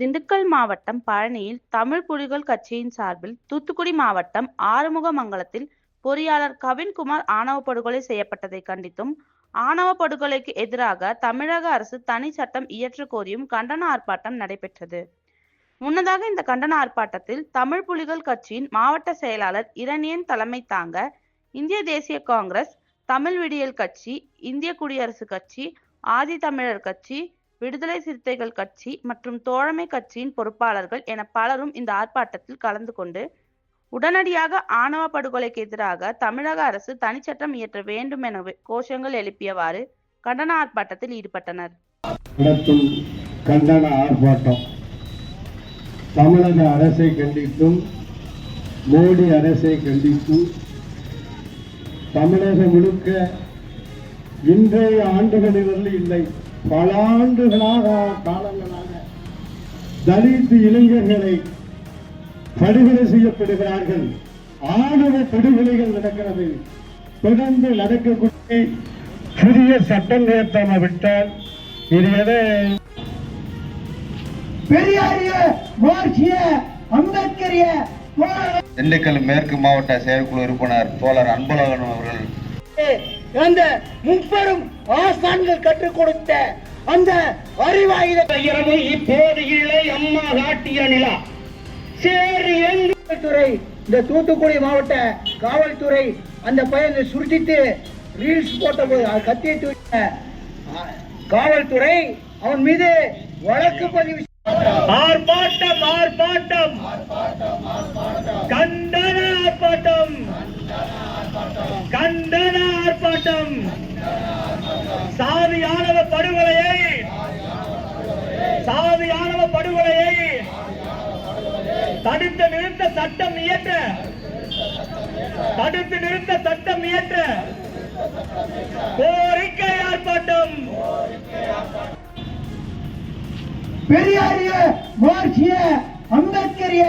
திண்டுக்கல் மாவட்டம் பழனியில் தமிழ் புலிகள் கட்சியின் சார்பில் தூத்துக்குடி மாவட்டம் ஆறுமுகமங்கலத்தில் பொறியாளர் கவின்குமார் ஆணவ படுகொலை செய்யப்பட்டதை கண்டித்தும் ஆணவ படுகொலைக்கு எதிராக தமிழக அரசு தனி சட்டம் இயற்ற கோரியும் கண்டன ஆர்ப்பாட்டம் நடைபெற்றது. முன்னதாக இந்த கண்டன ஆர்ப்பாட்டத்தில் தமிழ் புலிகள் கட்சியின் மாவட்ட செயலாளர் இரணியன் தலைமை தாங்க இந்திய தேசிய காங்கிரஸ் தமிழ் விடியல் கட்சி இந்திய குடியரசுக் கட்சி ஆதி தமிழர் கட்சி விடுதலை சிறுத்தைகள் கட்சி மற்றும் தோழமை கட்சியின் பொறுப்பாளர்கள் என பலரும் இந்த ஆர்ப்பாட்டத்தில் கலந்து கொண்டு உடனடியாக ஆணவ படுகொலைக்கு எதிராக தமிழக அரசு தனிச்சட்டம் இயற்ற வேண்டும் என கோஷங்கள் எழுப்பியவாறு கண்டன ஆர்ப்பாட்டத்தில் ஈடுபட்டனர். கண்டன ஆர்ப்பாட்டம் தமிழக அரசை கண்டித்தும் மோடி அரசை கண்டித்தும் தமிழகம் முழுக்க இன்றைய ஆண்டுகளிலிருந்து இல்லை. பல ஆண்டுகளாக காலங்களாக தலித் இளைஞர்களை படுகொலை செய்யப்படுகிறார்கள். ஆணவ படுகொலைகள் நடக்கிறது. தொடர்ந்து நடக்கக்கூடிய புதிய சட்டம் விட்டால் இது எதை? பெரியாரிய மார்க்சிய அம்பேத்கரிய திண்டுக்கல் மேற்கு மாவட்ட செயற்குழு உறுப்பினர் தோழர் அன்பழகன் அவர்கள் அந்த முப்பெரும் ஆசான்கள் கற்றுக் கொடுத்த அந்த அறிவாயுத இரவு இப்போது இல்லை அம்மா காட்டிய நிலா. சேரி துறை இந்த தூத்துக்குடி மாவட்ட காவல்துறை அந்த பையனை சுருட்டிட்டு ரீல்ஸ் போட்ட போது அது கத்தியை தூக்கின காவல்துறை அவன் மீது வழக்கு பதிவு ஆர்ப்பாட்டம் ஆர்ப்பாட்டம். கண்டன ஆர்ப்பாட்டம். கண்டன போராட்டம் சாதியானவ படுகொலையை சாதியானவ படுகொலையை தடுத்து நிறுத்த சட்டம் இயற்ற தடுத்து நிறுத்த சட்டம் இயற்ற கோரிக்கை ஆர்ப்பாட்டம். பெரியாரிய மார்க்சிய அம்பேத்கரிய